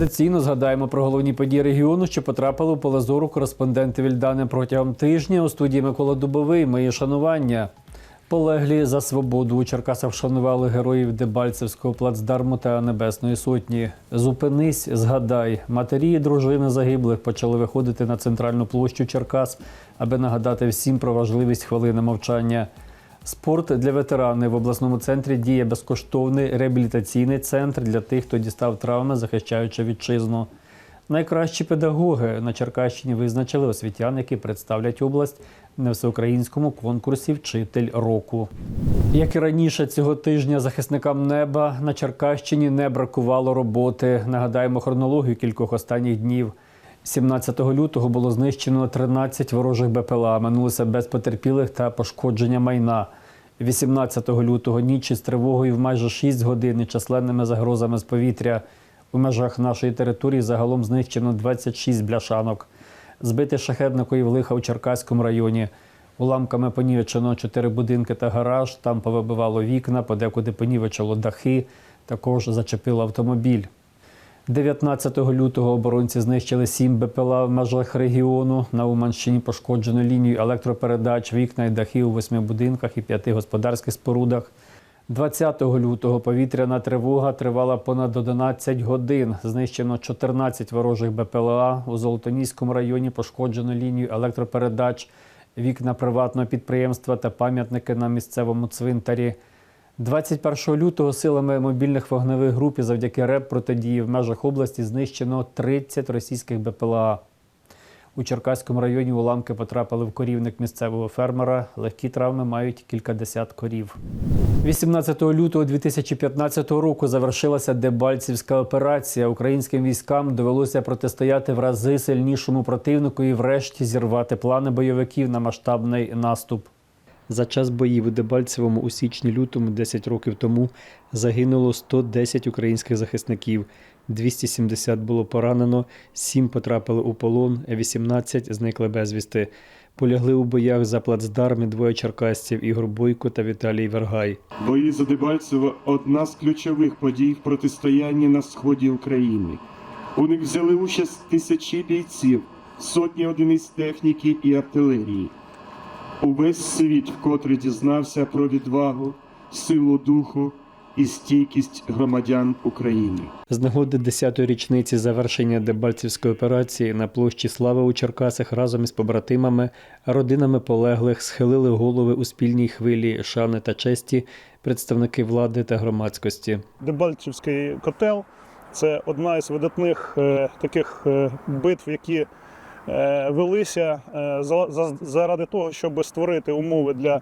Традиційно згадаємо про головні події регіону, що потрапили у поле зору кореспонденти Вільдани протягом тижня. У студії Микола Дубовий. Мої шанування. Полеглі за свободу у Черкасах вшанували героїв Дебальцевського плацдарму та Небесної Сотні. Зупинись, згадай. Матері і дружини загиблих почали виходити на центральну площу Черкас, аби нагадати всім про важливість хвилини мовчання. Спорт для ветеранів в обласному центрі діє безкоштовний реабілітаційний центр для тих, хто дістав травми, захищаючи вітчизну. Найкращі педагоги на Черкащині визначили освітян, які представлять область на всеукраїнському конкурсі Вчитель року. Як і раніше цього тижня захисникам неба на Черкащині не бракувало роботи. Нагадаємо хронологію кількох останніх днів. 17 лютого було знищено 13 ворожих БПЛА. Минулося без потерпілих та пошкодження майна. 18 лютого ніч із тривогою в майже 6 годин і численними загрозами з повітря. У межах нашої території загалом знищено 26 бляшанок. Збити шахедників лиха у Черкаському районі. Уламками понівечено 4 будинки та гараж. Там повибивало вікна, подекуди понівечило дахи. Також зачепило автомобіль. 19 лютого оборонці знищили 7 БПЛА в межах регіону. На Уманщині пошкоджено лінію електропередач, вікна і дахи у восьми будинках і п'яти господарських спорудах. 20 лютого повітряна тривога тривала понад 11 годин. Знищено 14 ворожих БПЛА. У Золотоніському районі пошкоджено лінію електропередач, вікна приватного підприємства та пам'ятники на місцевому цвинтарі. 21 лютого силами мобільних вогневих груп і завдяки РЕП протидії в межах області знищено 30 російських БПЛА. У Черкаському районі уламки потрапили в корівник місцевого фермера. Легкі травми мають кількадесят корів. 18 лютого 2015 року завершилася Дебальцівська операція. Українським військам довелося протистояти в рази сильнішому противнику і врешті зірвати плани бойовиків на масштабний наступ. За час боїв у Дебальцевому у січні-лютому 10 років тому загинуло 110 українських захисників, 270 було поранено, 7 потрапили у полон, 18 зникли безвісти. Полягли у боях за плацдарм і двоє черкасців Ігор Бойко та Віталій Вергай. Бої за Дебальцево – одна з ключових подій в протистоянні на сході України. У них взяли участь тисячі бійців, сотні одиниць техніки і артилерії. Увесь світ вкотре дізнався про відвагу, силу духу і стійкість громадян України. З нагоди 10-ї річниці завершення Дебальцівської операції на площі Слави у Черкасах разом із побратимами, родинами полеглих схилили голови у спільній хвилі шани та честі представники влади та громадськості. Дебальцівський котел це одна із видатних е, таких е, битв, які велися е, за- за- заради того, щоб створити умови для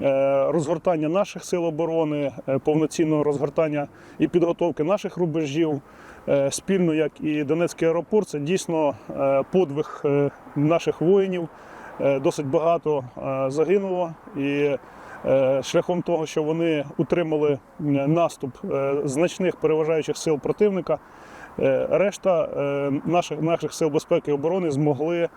е, розгортання наших сил оборони, е, повноцінного розгортання і підготовки наших рубежів. Е, Спільно, як і Донецький аеропорт, це дійсно е, подвиг е, наших воїнів. Е, Досить багато е, загинуло і е, шляхом того, що вони утримали е, наступ е, значних переважаючих сил противника. Е, Решта е, наших, наших сил безпеки і оборони змогли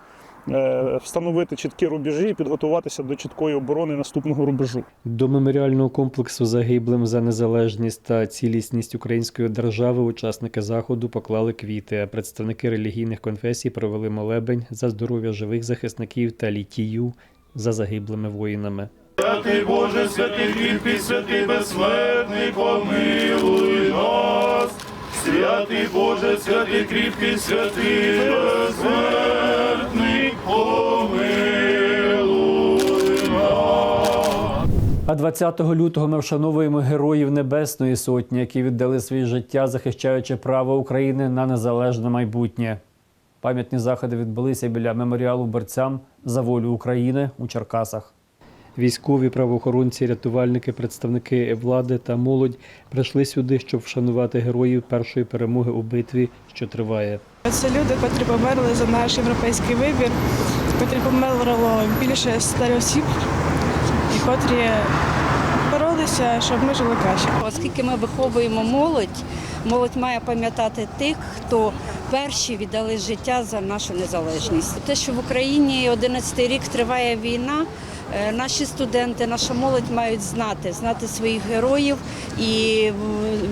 е, встановити чіткі рубежі і підготуватися до чіткої оборони наступного рубежу. До меморіального комплексу загиблим за незалежність та цілісність української держави учасники заходу поклали квіти. А представники релігійних конфесій провели молебень за здоров'я живих захисників та літію за загиблими воїнами. Святий Боже, святий кріпкий, святий безсмертний, помилуй. Святий Боже, святий кріпкий, святий безсмертний, помилуй нас. А 20 лютого ми вшановуємо героїв Небесної Сотні, які віддали своє життя, захищаючи право України на незалежне майбутнє. Пам'ятні заходи відбулися біля меморіалу борцям за волю України у Черкасах. Військові, правоохоронці, рятувальники, представники влади та молодь прийшли сюди, щоб вшанувати героїв першої перемоги у битві, що триває. Це люди, котрі померли за наш європейський вибір, котрі померло більше ста осіб, і котрі боролися, щоб ми жили краще. Оскільки ми виховуємо молодь, молодь має пам'ятати тих, хто перші віддали життя за нашу незалежність. Те, що в Україні 11 рік триває війна. е, Наші студенти, наша молодь мають знати, знати своїх героїв і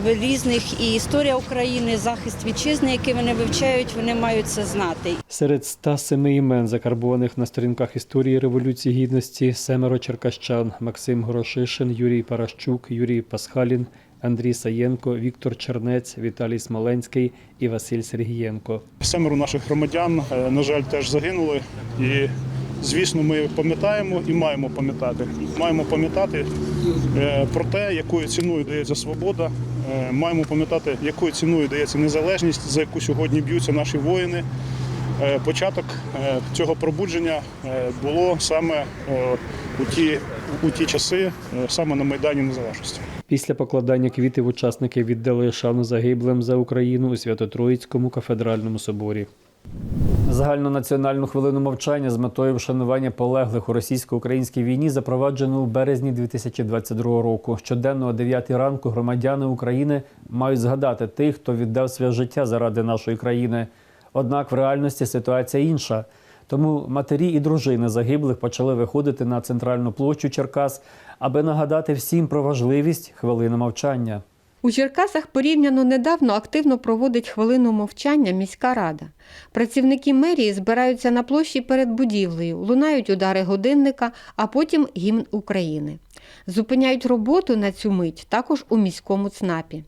різних і історія України, захист вітчизни, які вони вивчають, вони мають це знати. Серед 107 імен, закарбованих на сторінках історії Революції Гідності, семеро черкащан Максим Горошишин, Юрій Паращук, Юрій Пасхалін, Андрій Саєнко, Віктор Чернець, Віталій Смоленський і Василь Сергієнко. Семеро наших громадян, е, на жаль, теж загинули. І, звісно, ми пам'ятаємо і маємо пам'ятати. Маємо пам'ятати е, про те, якою ціною дається свобода. е, Маємо пам'ятати, якою ціною дається незалежність, за яку сьогодні б'ються наші воїни. Початок цього пробудження було саме у ті, у ті часи, саме на Майдані Незалежності. Після покладання квітів учасники віддали шану загиблим за Україну у Свято-Троїцькому кафедральному соборі. Загальнонаціональну хвилину мовчання з метою вшанування полеглих у російсько-українській війні запроваджено у березні 2022 року. Щоденно о 9 ранку громадяни України мають згадати тих, хто віддав своє життя заради нашої країни. Однак в реальності ситуація інша. Тому матері і дружини загиблих почали виходити на центральну площу Черкас, аби нагадати всім про важливість хвилини мовчання. У Черкасах порівняно недавно активно проводить хвилину мовчання міська рада. Працівники мерії збираються на площі перед будівлею, лунають удари годинника, а потім гімн України. Зупиняють роботу на цю мить також у міському ЦНАПі.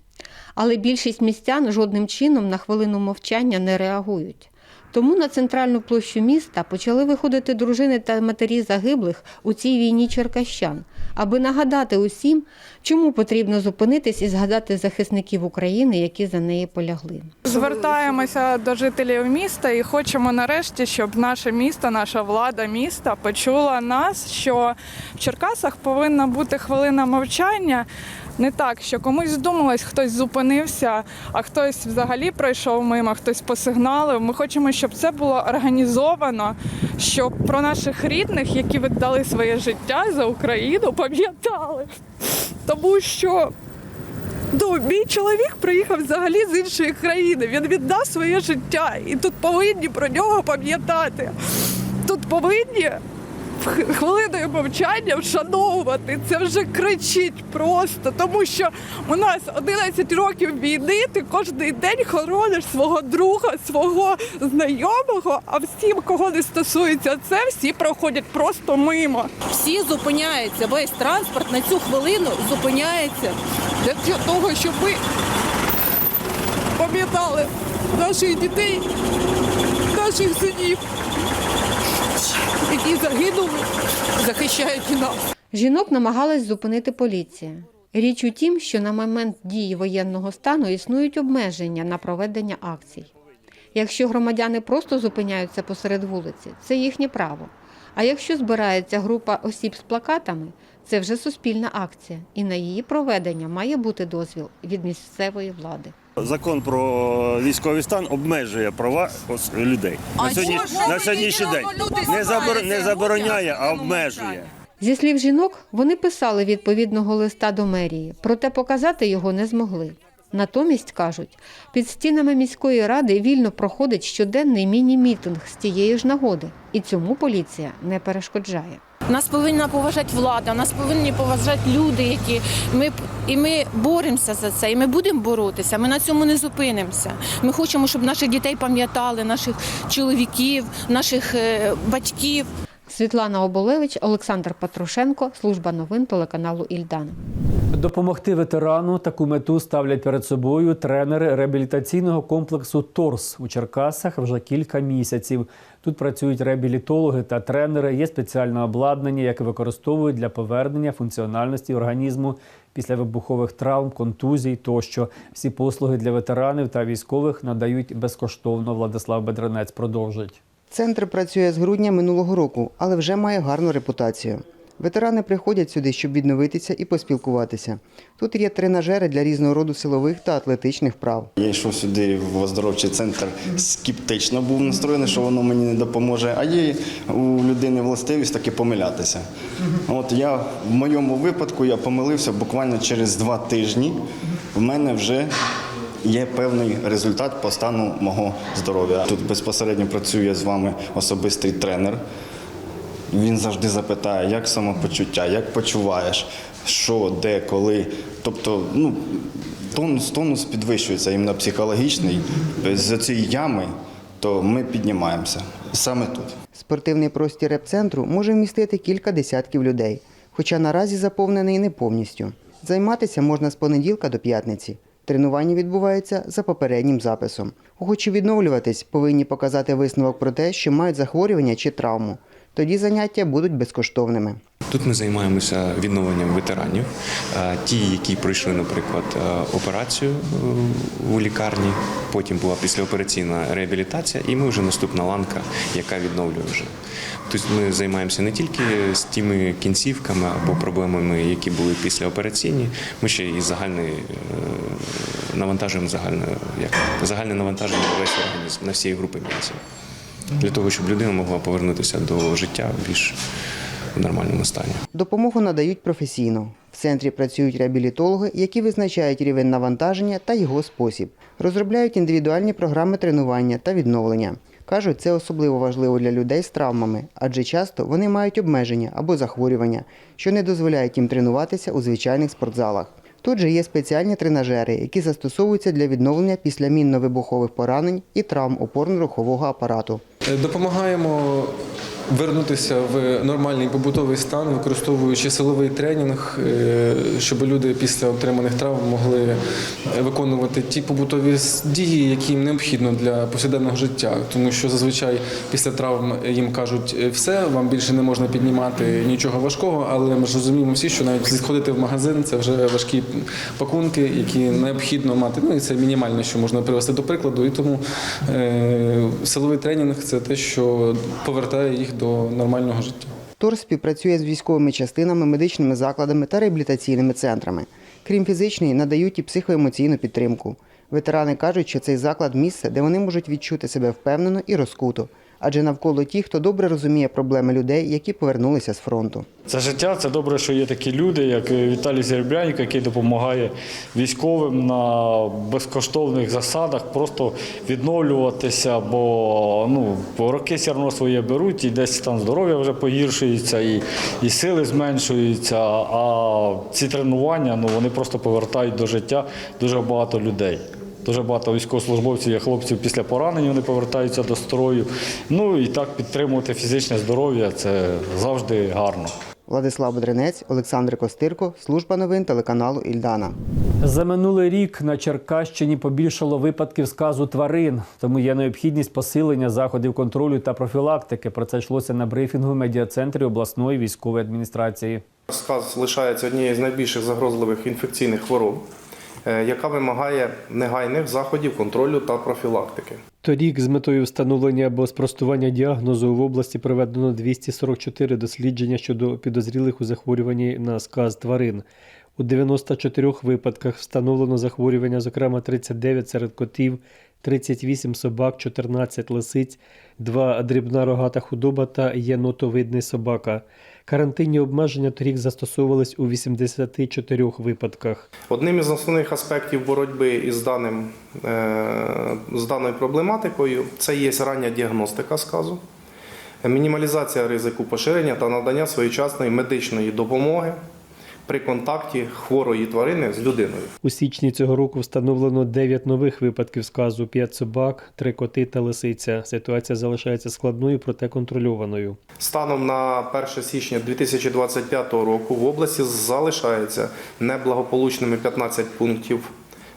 Але більшість містян жодним чином на хвилину мовчання не реагують. Тому на центральну площу міста почали виходити дружини та матері загиблих у цій війні черкащан, аби нагадати усім, чому потрібно зупинитись і згадати захисників України, які за неї полягли. Звертаємося до жителів міста і хочемо нарешті, щоб наше місто, наша влада міста почула нас, що в Черкасах повинна бути хвилина мовчання. Не так, що комусь здумалось, хтось зупинився, а хтось взагалі пройшов мимо, хтось посигналив. Ми хочемо, щоб це було організовано, щоб про наших рідних, які віддали своє життя за Україну, пам'ятали. Тому що Ну, мій чоловік приїхав взагалі з іншої країни. Він віддав своє життя, і тут повинні про нього пам'ятати. Тут повинні хвилиною мовчання вшановувати. Це вже кричить просто, тому що у нас 11 років війни. Ти кожен день хорониш свого друга, свого знайомого. А всім, кого не стосується це, всі проходять просто мимо. всі зупиняються, весь транспорт на цю хвилину зупиняється для того, щоб ми Пам'ятали наших дітей, наших синів, які загинули, захищають нас. Жінок намагалась зупинити поліція. Річ у тім, що на момент дії воєнного стану існують обмеження на проведення акцій. Якщо громадяни просто зупиняються посеред вулиці, це їхнє право. А якщо збирається група осіб з плакатами, це вже суспільна акція, і на її проведення має бути дозвіл від місцевої влади. Закон про військовий стан обмежує права людей на, сьогодні, на сьогоднішній день. Не, забор, не забороняє, а обмежує. Зі слів жінок, вони писали відповідного листа до мерії, проте показати його не змогли. Натомість кажуть, під стінами міської ради вільно проходить щоденний міні-мітинг з тієї ж нагоди, і цьому поліція не перешкоджає. Нас повинна поважати влада, нас повинні поважати люди, які ми і ми боремося за це, і ми будемо боротися. Ми на цьому не зупинимося. Ми хочемо, щоб наших дітей пам'ятали, наших чоловіків, наших е, батьків. Світлана Оболевич, Олександр Патрушенко, служба новин телеканалу Ільдан. Допомогти ветерану таку мету ставлять перед собою тренери реабілітаційного комплексу Торс у Черкасах вже кілька місяців. Тут працюють реабілітологи та тренери. Є спеціальне обладнання, яке використовують для повернення функціональності організму після вибухових травм, контузій тощо. Всі послуги для ветеранів та військових надають безкоштовно. Владислав Бедренець продовжить. Центр працює з грудня минулого року, але вже має гарну репутацію. Ветерани приходять сюди, щоб відновитися і поспілкуватися. Тут є тренажери для різного роду силових та атлетичних вправ. Я йшов сюди в оздоровчий центр скептично був настроєний, що воно мені не допоможе. А є у людини властивість таки помилятися. От я в моєму випадку я помилився буквально через два тижні. В мене вже є певний результат по стану мого здоров'я. Тут безпосередньо працює з вами особистий тренер. Він завжди запитає, як самопочуття, як почуваєш, що, де, коли. Тобто, ну, тонус, тонус підвищується іменно психологічний. З цієї ями, то ми піднімаємося. Саме тут. Спортивний простір реп-центру може вмістити кілька десятків людей, хоча наразі заповнений не повністю. Займатися можна з понеділка до п'ятниці. Тренування відбувається за попереднім записом. Охочі відновлюватись повинні показати висновок про те, що мають захворювання чи травму. Тоді заняття будуть безкоштовними. Тут ми займаємося відновленням ветеранів, ті, які пройшли, наприклад, операцію е, у лікарні, потім була післяопераційна реабілітація, і ми вже наступна ланка, яка відновлює вже. Тобто ми займаємося не тільки з тими кінцівками або проблемами, які були післяопераційні, ми ще і загальний е, навантажуємо загальне, як загальне навантаження на весь організм на всі групи м'язів. Для того, щоб людина могла повернутися до життя більш в нормальному стані. Допомогу надають професійно. В центрі працюють реабілітологи, які визначають рівень навантаження та його спосіб. Розробляють індивідуальні програми тренування та відновлення. Кажуть, це особливо важливо для людей з травмами, адже часто вони мають обмеження або захворювання, що не дозволяють їм тренуватися у звичайних спортзалах. Тут же є спеціальні тренажери, які застосовуються для відновлення після мінно-вибухових поранень і травм опорно-рухового апарату. Е, Допомагаємо вернутися в нормальний побутовий стан, використовуючи силовий тренінг, е, щоб люди після отриманих травм могли виконувати ті побутові дії, які їм необхідно для повсякденного життя. Тому що зазвичай після травм їм кажуть, «Е, все, вам більше не можна піднімати нічого важкого, але ми ж розуміємо всі, що навіть сходити в магазин це вже важкі пакунки, які необхідно мати. Ну і це мінімальне, що можна привести до прикладу. І тому силовий тренінг це те, що повертає їх до нормального життя. ТОР співпрацює з військовими частинами, медичними закладами та реабілітаційними центрами. Крім фізичної, надають і психоемоційну підтримку. Ветерани кажуть, що цей заклад місце, де вони можуть відчути себе впевнено і розкуто, адже навколо ті, хто добре розуміє проблеми людей, які повернулися з фронту. Це життя, це добре, що є такі люди, як Віталій Зербляник, який допомагає військовим на безкоштовних засадах просто відновлюватися, бо ну, роки все одно своє беруть, і десь там здоров'я вже погіршується, і, і сили зменшуються. А ці тренування ну, вони просто повертають до життя дуже багато людей. Дуже багато військовослужбовців є хлопців після поранень, вони повертаються до строю. Ну і так підтримувати фізичне здоров'я це завжди гарно. Владислав Бодринець, Олександр Костирко, служба новин телеканалу Ільдана. За минулий рік на Черкащині побільшало випадків сказу тварин, тому є необхідність посилення заходів контролю та профілактики. Про це йшлося на брифінгу в медіа-центрі обласної військової адміністрації. Сказ лишається однією з найбільших загрозливих інфекційних хвороб, яка вимагає негайних заходів контролю та профілактики. Торік з метою встановлення або спростування діагнозу в області проведено 244 дослідження щодо підозрілих у захворюванні на сказ тварин. У 94 випадках встановлено захворювання, зокрема 39 серед котів, 38 собак, 14 лисиць, 2 дрібна рогата худоба та єнотовидний собака. Карантинні обмеження торік застосовувались у 84 випадках. Одним із основних аспектів боротьби із даним, е, з даною проблематикою це є рання діагностика сказу, мінімалізація ризику поширення та надання своєчасної медичної допомоги при контакті хворої тварини з людиною. У січні цього року встановлено 9 нових випадків сказу, 5 собак, 3 коти та лисиця. Ситуація залишається складною, проте контрольованою. Станом на 1 січня 2025 року в області залишається неблагополучними 15 пунктів,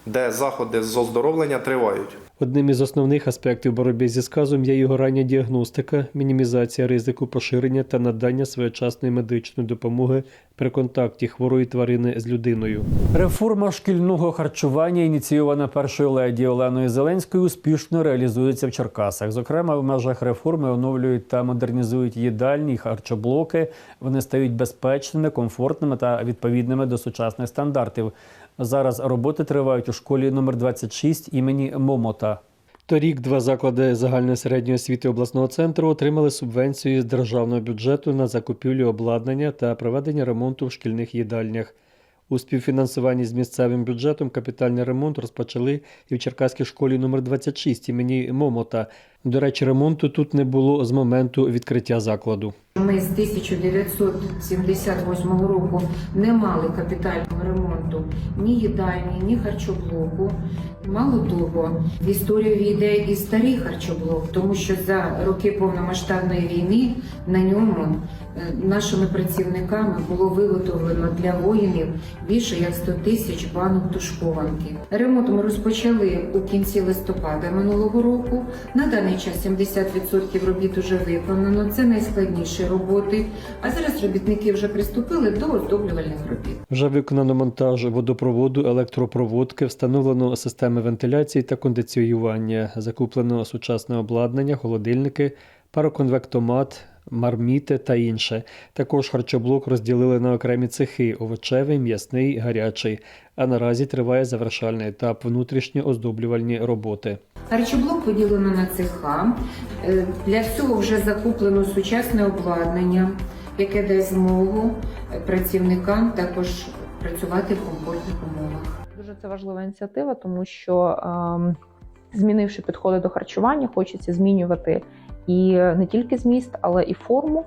де заходи з оздоровлення тривають. Одним із основних аспектів боротьби зі сказом є його рання діагностика, мінімізація ризику поширення та надання своєчасної медичної допомоги при контакті хворої тварини з людиною. Реформа шкільного харчування, ініційована першою леді Оленою Зеленською, успішно реалізується в Черкасах. Зокрема, в межах реформи оновлюють та модернізують їдальні харчоблоки. Вони стають безпечними, комфортними та відповідними до сучасних стандартів. Зараз роботи тривають у школі номер 26 імені Момота. Торік два заклади загальної середньої освіти обласного центру отримали субвенцію з державного бюджету на закупівлю обладнання та проведення ремонту в шкільних їдальнях. У співфінансуванні з місцевим бюджетом капітальний ремонт розпочали і в Черкаській школі номер 26 імені Момота. До речі, ремонту тут не було з моменту відкриття закладу. Ми з 1978 року не мали капітального ремонту ні їдальні, ні харчоблоку. Мало того, в історію війде і старий харчоблок, тому що за роки повномасштабної війни на ньому е, нашими працівниками було виготовлено для воїнів більше як 100 тисяч банок тушкованки. Ремонт ми розпочали у кінці листопада минулого року. На даний час 70% робіт уже виконано. Це найскладніші роботи. А зараз робітники вже приступили до оздоблювальних робіт. Вже виконано монтаж водопроводу, електропроводки, встановлено системи вентиляції та кондиціювання, закуплено сучасне обладнання, холодильники, пароконвектомат, марміти та інше. Також харчоблок розділили на окремі цехи овочевий, м'ясний, гарячий. А наразі триває завершальний етап внутрішньо оздоблювальні роботи. Харчоблок поділено на цеха. Е, Для цього вже закуплено сучасне обладнання, яке дасть змогу е, працівникам також працювати в комфортних умовах. Дуже це важлива ініціатива, тому що ем, змінивши підходи до харчування, хочеться змінювати і не тільки зміст, але і форму.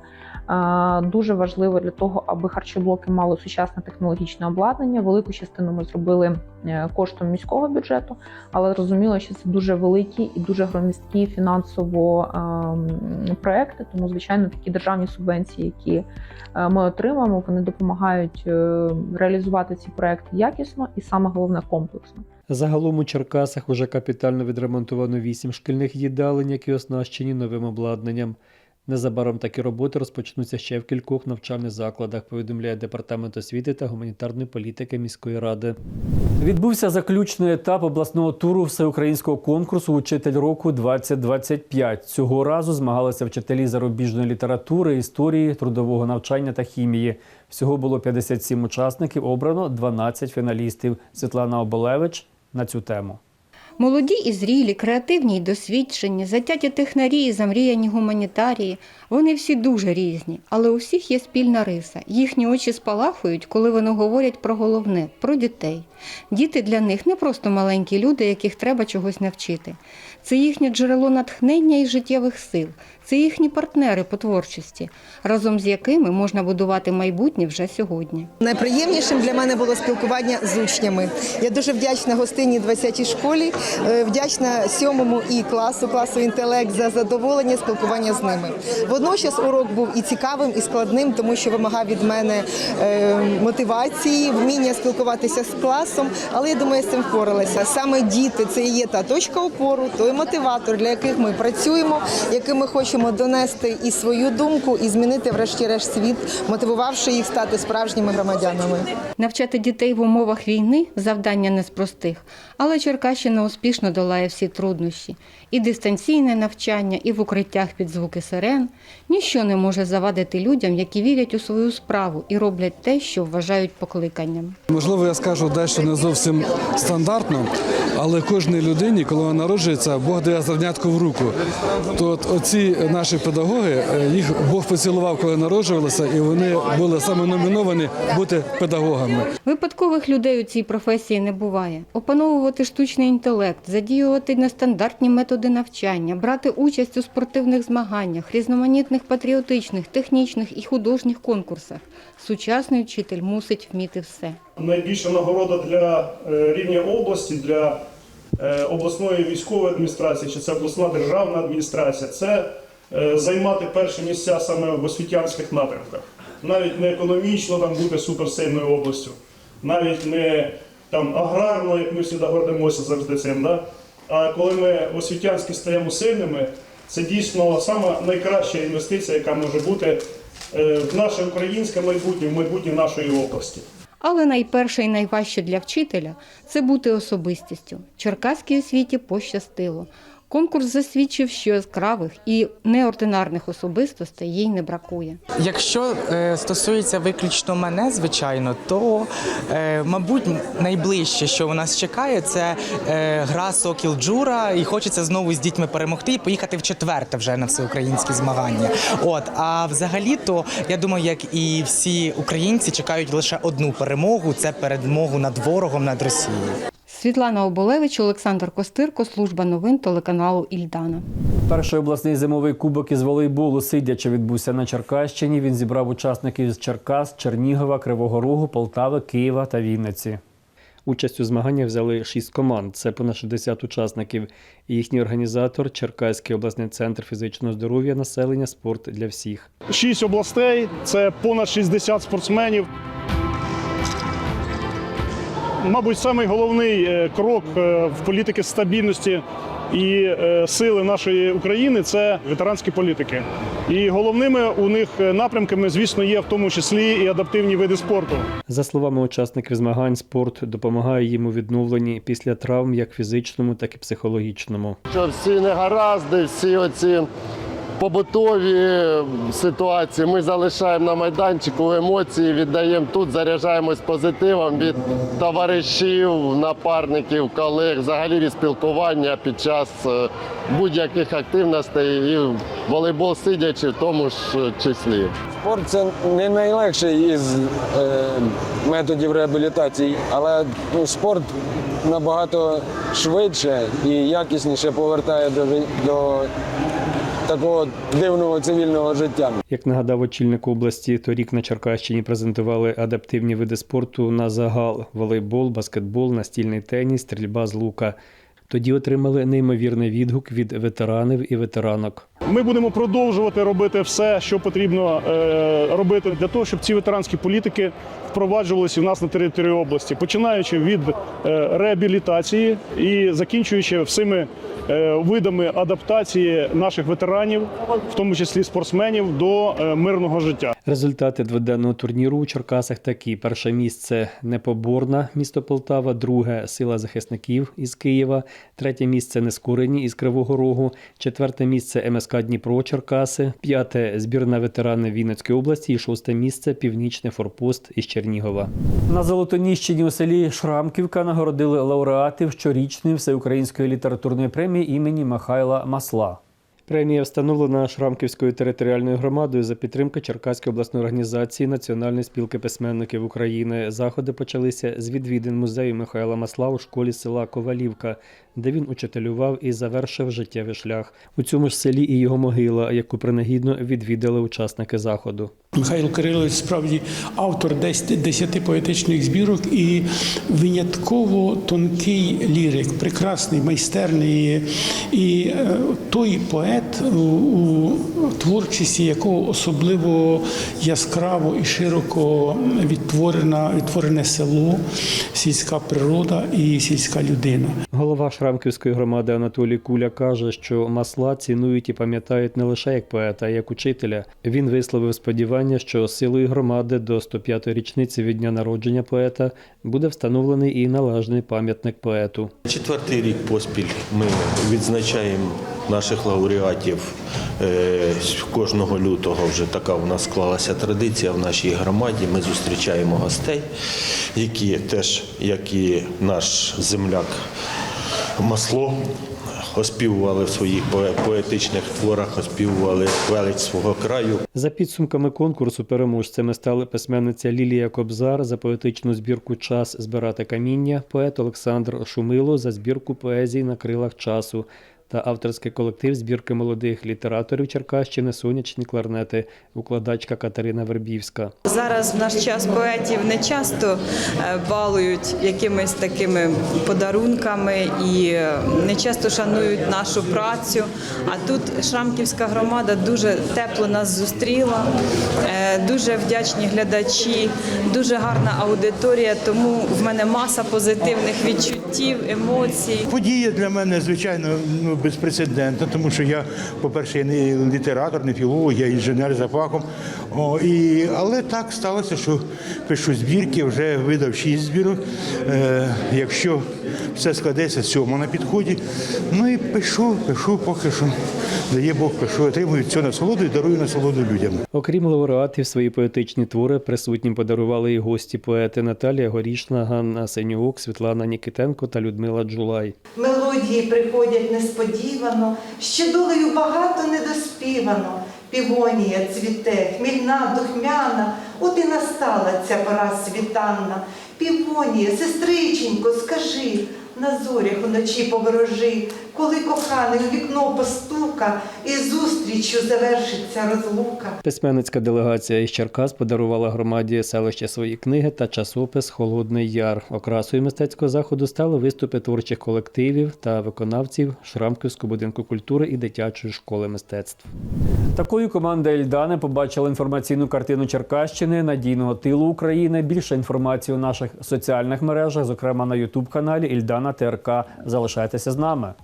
Дуже важливо для того, аби харчоблоки мали сучасне технологічне обладнання. Велику частину ми зробили е, коштом міського бюджету, але зрозуміло, що це дуже великі і дуже громісткі фінансово проекти. Тому, звичайно, такі державні субвенції, які е, ми отримаємо, вони допомагають е, реалізувати ці проекти якісно і саме головне комплексно. Загалом у Черкасах уже капітально відремонтовано вісім шкільних їдалень, які оснащені новим обладнанням. Незабаром такі роботи розпочнуться ще в кількох навчальних закладах, повідомляє департамент освіти та гуманітарної політики міської ради. Відбувся заключний етап обласного туру всеукраїнського конкурсу Учитель року 2025 Цього разу змагалися вчителі зарубіжної літератури, історії, трудового навчання та хімії. Всього було 57 учасників, обрано 12 фіналістів. Світлана Оболевич на цю тему. Молоді і зрілі, креативні й досвідчені, затяті технарі і замріяні гуманітарії. Вони всі дуже різні, але у всіх є спільна риса. Їхні очі спалахують, коли вони говорять про головне про дітей. Діти для них не просто маленькі люди, яких треба чогось навчити. Це їхнє джерело натхнення і життєвих сил. Це їхні партнери по творчості, разом з якими можна будувати майбутнє вже сьогодні. Найприємнішим для мене було спілкування з учнями. Я дуже вдячна гостині 20-й школі, е, вдячна сьомому і класу, класу інтелект за задоволення спілкування з ними. Водночас урок був і цікавим, і складним, тому що вимагав від мене е, мотивації, вміння спілкуватися з класом. Але я думаю, я з цим впоралася. Саме діти це і є та точка опору, той мотиватор, для яких ми працюємо, яким ми хочемо донести і свою думку, і змінити, врешті-решт, світ, мотивувавши їх стати справжніми громадянами. Навчати дітей в умовах війни завдання не з простих, але Черкащина успішно долає всі труднощі. І дистанційне навчання, і в укриттях під звуки сирен. Ніщо не може завадити людям, які вірять у свою справу і роблять те, що вважають покликанням. Можливо, я скажу дещо не зовсім стандартно, але кожній людині, коли вона народжується, Бог дає зернятку в руку. То от оці наші педагоги, е, їх Бог поцілував, коли народжувалися, і вони були саме номіновані бути педагогами. Випадкових людей у цій професії не буває. Опановувати штучний інтелект, задіювати нестандартні методи навчання, брати участь у спортивних змаганнях, різноманітних патріотичних, технічних і художніх конкурсах. Сучасний вчитель мусить вміти все. найбільша нагорода для е, рівня області, для е, обласної військової адміністрації, чи це обласна державна адміністрація, це е, займати перші місця саме в освітянських напрямках. Навіть не економічно там бути суперсильною областю, навіть не там аграрно, як ми завжди гордимося завжди цим. Да? А коли ми освітянські стаємо сильними, це дійсно сама найкраща інвестиція, яка може бути е, в наше українське майбутнє, в майбутнє нашої області. Але найперше і найважче для вчителя це бути особистістю. Черкаській освіті пощастило. Конкурс засвідчив, що яскравих і неординарних особистостей їй не бракує. Якщо е, стосується виключно мене, звичайно, то е, мабуть найближче, що у нас чекає, це е, гра Сокіл Джура, і хочеться знову з дітьми перемогти і поїхати в четверте вже на всеукраїнські змагання. От а взагалі, то я думаю, як і всі українці чекають лише одну перемогу це перемогу над ворогом над Росією. Світлана Оболевич, Олександр Костирко, служба новин телеканалу Ільдана. Перший обласний зимовий кубок із волейболу сидячи відбувся на Черкащині. Він зібрав учасників з Черкас, Чернігова, Кривого Рогу, Полтави, Києва та Вінниці. Участь у змаганнях взяли шість команд. Це понад 60 учасників. Їхній організатор Черкаський обласний центр фізичного здоров'я, населення, спорт для всіх. Шість областей, це понад 60 спортсменів. Мабуть, самий головний е, крок е, в політики стабільності і е, сили нашої України це ветеранські політики. І головними у них напрямками, звісно, є в тому числі і адаптивні види спорту. За словами учасників змагань, спорт допомагає їм у відновленні після травм як фізичному, так і психологічному. що всі негаразди, всі оці побутові ситуації ми залишаємо на майданчику, емоції віддаємо тут, заряджаємось позитивом від товаришів, напарників, колег, взагалі від спілкування під час е, будь-яких активностей і волейбол сидячи в тому ж числі. Спорт це не найлегший із е, методів реабілітації, але ну, спорт набагато швидше і якісніше повертає до, до такого дивного цивільного життя. Як нагадав очільник області, торік на Черкащині презентували адаптивні види спорту на загал: волейбол, баскетбол, настільний теніс, стрільба з лука. Тоді отримали неймовірний відгук від ветеранів і ветеранок. Ми будемо продовжувати робити все, що потрібно е, робити для того, щоб ці ветеранські політики впроваджувалися у нас на території області, починаючи від е, реабілітації і закінчуючи всіми е, видами адаптації наших ветеранів, в тому числі спортсменів, до е, мирного життя. Результати дводенного турніру у Черкасах такі: перше місце Непоборна, місто Полтава, друге сила захисників із Києва, третє місце Нескорені із Кривого Рогу, четверте місце МСК Дніпро Черкаси, п'яте збірна ветерани Вінницької області. І шосте місце Північний форпост із Чернігова. На Золотоніщині у селі Шрамківка нагородили лауреатів щорічної всеукраїнської літературної премії імені Михайла Масла. Премія встановлена Шрамківською територіальною громадою за підтримки Черкаської обласної організації Національної спілки письменників України. Заходи почалися з відвідин музею Михайла Масла у школі села Ковалівка, де він учителював і завершив життєвий шлях. У цьому ж селі і його могила, яку принагідно відвідали учасники заходу. Михайло Кирилович справді автор десь десяти поетичних збірок і винятково тонкий лірик, прекрасний, майстерний. І е, той поет, у, у творчості якого особливо яскраво і широко відтворена, відтворене село, сільська природа і сільська людина. Голова Шрамківської громади Анатолій Куля каже, що масла цінують і пам'ятають не лише як поета, а й як учителя. Він висловив сподівання, що силою громади до 105-ї річниці від дня народження поета буде встановлений і належний пам'ятник поету. Четвертий рік поспіль ми відзначаємо наших лауреатів е, кожного лютого. Вже така у нас склалася традиція в нашій громаді. Ми зустрічаємо гостей, які теж, як і наш земляк Масло, оспівували в своїх поетичних творах, оспівували велич свого краю. За підсумками конкурсу переможцями стали письменниця Лілія Кобзар за поетичну збірку Час збирати каміння, поет Олександр Шумило за збірку поезії на крилах часу та авторський колектив збірки молодих літераторів Черкащини Сонячні кларнети, укладачка Катерина Вербівська. Зараз в наш час поетів не часто е, балують якимись такими подарунками і е, не часто шанують нашу працю. А тут Шрамківська громада дуже тепло нас зустріла, е, дуже вдячні глядачі, дуже гарна аудиторія. Тому в мене маса позитивних відчуттів, емоцій. Подія для мене, звичайно, безпрецедентно, тому що я, по-перше, я не літератор, не філолог, я інженер за фахом. О, і, але так сталося, що пишу збірки, вже видав шість збірок. Е, якщо все складеться, сьома на підході. Ну і пишу, пишу, поки що дає Бог, пишу, отримую цю насолоду і дарую насолоду людям. Окрім лауреатів, свої поетичні твори присутнім подарували і гості поети Наталія Горішна, Ганна Сенюк, Світлана Нікітенко та Людмила Джулай. Мелодії приходять несподівано, ще долею багато недоспівано. Півонія цвіте, хмільна, духмяна, от і настала ця пора світанна. Півонія, сестриченько, скажи, на зорях уночі поворожи, коли коханий у вікно постука, і зустрічю завершиться розлука. Письменницька делегація із Черкас подарувала громаді селища свої книги та часопис Холодний Яр. Окрасою мистецького заходу стали виступи творчих колективів та виконавців Шрамківського будинку культури і дитячої школи мистецтв. Такою команда Ільдани побачила інформаційну картину Черкащини, надійного тилу України. Більше інформації у наших соціальних мережах, зокрема на Ютуб каналі Ільдана ТРК. Залишайтеся з нами.